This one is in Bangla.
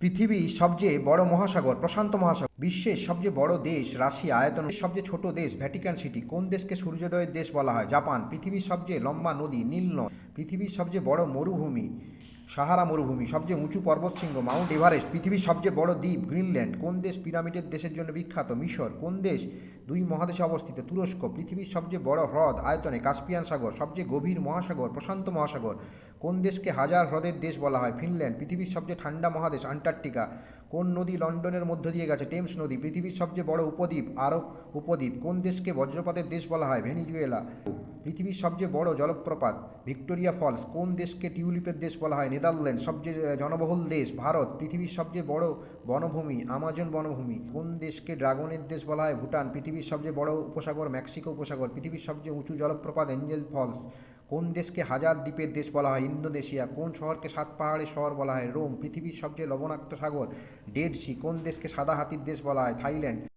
পৃথিবীর সবচেয়ে বড় মহাসাগর, প্রশান্ত মহাসাগর। বিশ্বের সবচেয়ে বড় দেশ রাশিয়া, আয়তন সবচেয়ে ছোট দেশ, ভ্যাটিকান সিটি। কোন দেশকে সূর্যোদয়ের দেশ বলা হয়? জাপান। পৃথিবীর সবচেয়ে লম্বা নদী নীল নদ। পৃথিবীর সবচেয়ে বড় মরুভূমি। সাহারা মরুভূমি, সবচেয়ে উঁচু পর্বতশৃঙ্গ, মাউন্ট এভারেস্ট, পৃথিবীর সবচেয়ে বড় দ্বীপ, গ্রিনল্যান্ড। কোন দেশ পিরামিডের দেশের জন্য বিখ্যাত? মিশর। কোন দেশ দুই মহাদেশে অবস্থিত? তুরস্ক। পৃথিবীর সবচেয়ে বড় হ্রদ আয়তনে কাস্পিয়ান সাগর, সবচেয়ে গভীর মহাসাগর, প্রশান্ত মহাসাগর। কোন দেশকে হাজার হ্রদের দেশ বলা হয়? ফিনল্যান্ড। পৃথিবীর সবচেয়ে ঠান্ডা মহাদেশ আন্টার্কটিকা। কোন নদী লন্ডনের মধ্য দিয়ে গেছে? টেমস নদী। পৃথিবীর সবচেয়ে বড় উপদ্বীপ, আরব উপদ্বীপ। কোন দেশকে বজ্রপাতের দেশ বলা হয়? ভেনিজুয়েলা। পৃথিবীর সবচেয়ে বড় জলপ্রপাত, ভিক্টোরিয়া ফলস, কোন দেশকে টিউলিপের দেশ বলা হয়? নেদারল্যান্ড সবচেয়ে জনবহুল দেশ, ভারত, পৃথিবীর সবচেয়ে বড় বনভূমি, আমাজন বনভূমি, কোন দেশকে ড্রাগনের দেশ বলা হয়? ভুটান, পৃথিবীর সবচেয়ে বড় উপসাগর, মেক্সিকো উপসাগর, পৃথিবীর সবচেয়ে উঁচু জলপ্রপাত, এঞ্জেল ফলস, কোন দেশকে হাজার দ্বীপের দেশ বলা হয়? ইন্দোনেশিয়া, কোন শহরকে সাত পাহাড়ের শহর বলা হয়? রোম, পৃথিবীর সবচেয়ে লবণাক্ত সাগর, ডেড সি, কোন দেশকে সাদা হাতির দেশ বলা হয়? থাইল্যান্ড